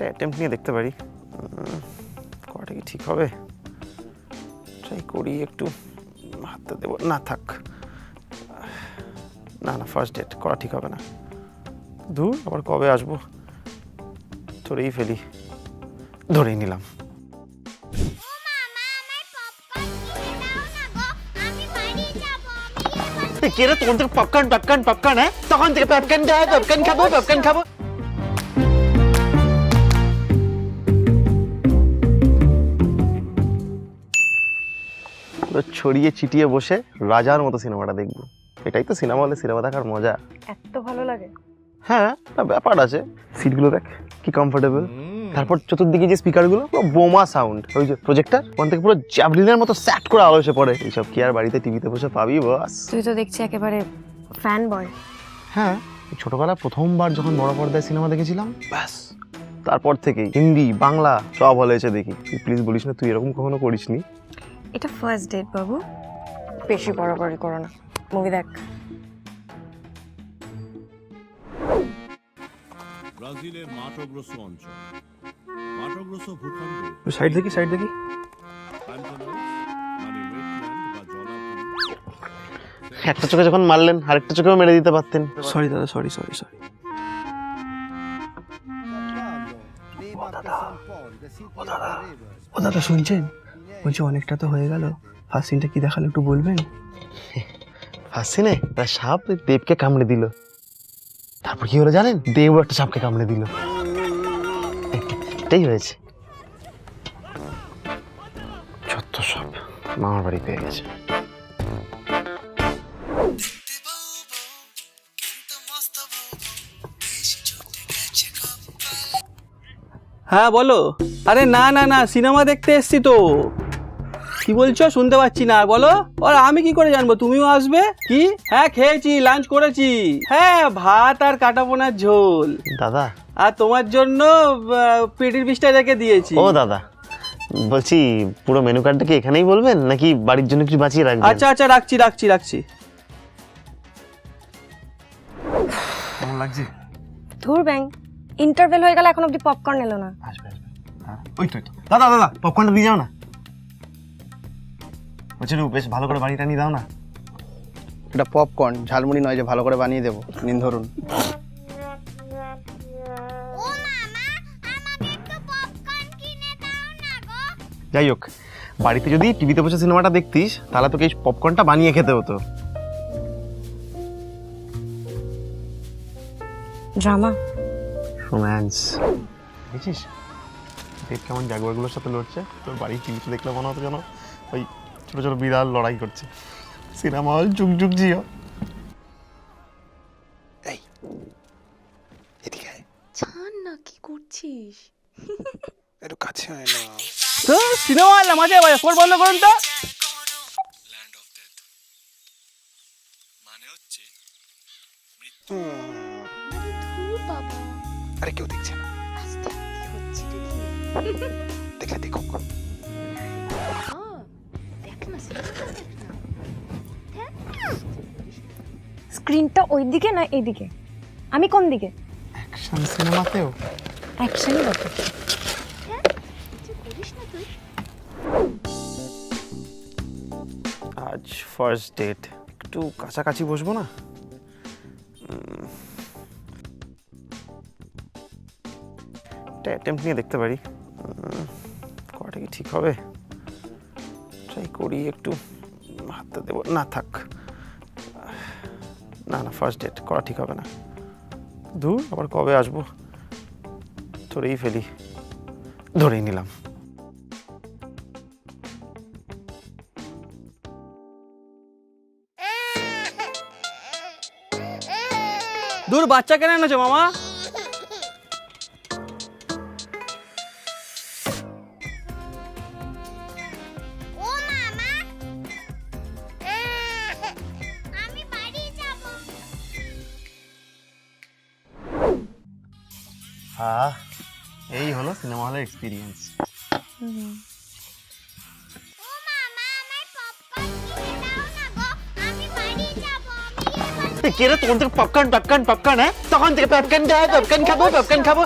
একটা অ্যাটেম্প নিয়ে দেখতে পারি। করাটা কি ঠিক হবে? ট্রাই করি একটু। হাতটা দেবো। না থাক। না না ফার্স্ট ডেট করা ঠিক হবে না। দূর আবার কবে আসব? ধরেই ফেলি। ধরেই নিলাম। কে রে, তোমাদের পপকর্ন পপকর্ন পপকর্ন হ্যাঁ? তখন থেকে পপকর্ন দেয় পপকর্ন খাব পপকর্ন খাব। পুরো ছড়িয়ে ছিটিয়ে বসে রাজার মতো সিনেমাটা দেখব। এটাই তো সিনেমা হলে সিনেমা দেখার মজা। এত ভালো লাগে। হ্যাঁ একটা ব্যাপার আছে। সিটগুলো দেখ কি কমফোর্টেবল তারপর চতুর্দিকে যে স্পিকারগুলো পুরো বোমা সাউন্ড ওই যে প্রজেক্টর ওখান থেকে পুরো জ্যাভলিনের মতো স্যাট করে আলো এসে পড়ে। এইসব কি আর বাড়িতে টিভিতে বসে পাবি বাস তুই তো দেখছি একেবারে ফ্যান বয় হ্যাঁ এই ছোটবেলায় প্রথমবার যখন বড় পর্দায় সিনেমা দেখেছিলাম ব্যাস। তারপর থেকেই হিন্দি বাংলা সব হলে এসে দেখি। তুই প্লিজ বলিস না তুই এরকম কখনো করিসনি। এটা ফার্স্ট ডেট বাবু। বেশি বড়াবড়ি করো না। মুভি দেখ। ব্রাজিলের মাঠগ্রস্ত অঞ্চল। মাঠগ্রস্ত ভূখণ্ড। সাইড দেখি সাইড দেখি। মানে একটা চোখে যখন মারলেন আরেকটা চোখেও মেরে দিতে পারতেন। সরি দাদা সরি সরি সরি ও দাদা শুনছেন? বলছি, অনেকটা তো হয়ে গেল। ফার্স্ট সিনটা কি দেখাল একটু বলবেন? ফার্স্ট সিনে? তার সাপ দেবকে কামড়ে দিল। তারপর কি হলো জানেন? দেব একটা সাপকে কামড়ে দিল। এটাই হয়েছে। যত সব মামার বাড়ি পেয়ে গেছে। হ্যাঁ বলো। আরে না না না সিনেমা দেখতে এসছি তো। কি বলছো? শুনতে পাচ্ছি না। বলো। আর আমি কি করে জানব? তুমিও আসবে? কি? হ্যাঁ খেয়েছি লাঞ্চ করেছি। হ্যাঁ ভাত আর কাটা পোনার ঝোল। দাদা। আর তোমার জন্য পেটির বিষটা রেখে দিয়েছি। ও দাদা। বলছি পুরো মেনু কার্ডটা কি এখানেই বলবেন? নাকি বাড়ির জন্য কিছু বাঁচিয়ে রাখবেন? আচ্ছা আচ্ছা রাখছি রাখছি রাখছি। কেমন লাগছে? ধুর ব্যাং। ইন্টারভেল হয়ে গেল এখন অব্দি পপকর্ন এলো না। আসবে আসবে। হ্যাঁ ওই তো ওই তো। দাদা দাদা পপকর্নটা দিয়ে যাও না। বলছি বেশ ভালো করে বাড়িটা নিয়ে দাও না। এটা পপকর্ন ঝালমুড়ি নয় যে ভালো করে বানিয়ে দেবো। নিন ধরুন। যাই হোক বাড়িতে যদি টিভিতে বসে সিনেমাটা দেখতিস তাহলে তোকে এই পপকর্নটা বানিয়ে খেতে হতো। ড্রামা রোম্যান্স দেখছিস? দেব কেমন জাগুয়ারগুলোর সাথে লড়ছে। তোর বাড়ির টিভিতে দেখলে মনে হতো যেন ওই ছোটো ছোটো বিড়াল লড়াই করছে। সিনেমা হল যুগ যুগ জিও। ছাড় না কি করছিস? একটু কাছে হয় না। তো সিনেমা হল মাঝে বাজে ফোন বন্ধ করুন তো। ধুর বাবা। আরে কেউ দেখছে না। দেখলে দেখো। দেখ না সিনেমাটা দেখ না স্ক্রিনটা ওই দিকে না এইদিকে? আমি কোন দিকে? অ্যাকশন সিনেমাতেও। অ্যাকশনই তুই আজ ফার্স্ট ডেট একটু কাছাকাছি বসবো না? একটা অ্যাটেম্প নিয়ে দেখতে পারি। করাটা কি ঠিক হবে? ট্রাই করি একটু। হাতটা দেবো। না, থাক। না না ফার্স্ট ডেট করা ঠিক হবে না। দূর আবার কবে আসব? ধরেই ফেলি। ধরেই নিলাম। দূর বাচ্চা কেন এনেছো মামা? হ্যাঁ এই হলো সিনেমা হলের এক্সপিরিয়েন্স কে রে তোমাদের পপকর্ন পপকর্ন পপকর্ন হ্যাঁ? তখন থেকে পপকর্ন দেয় পপকর্ন খাব পপকর্ন খাব।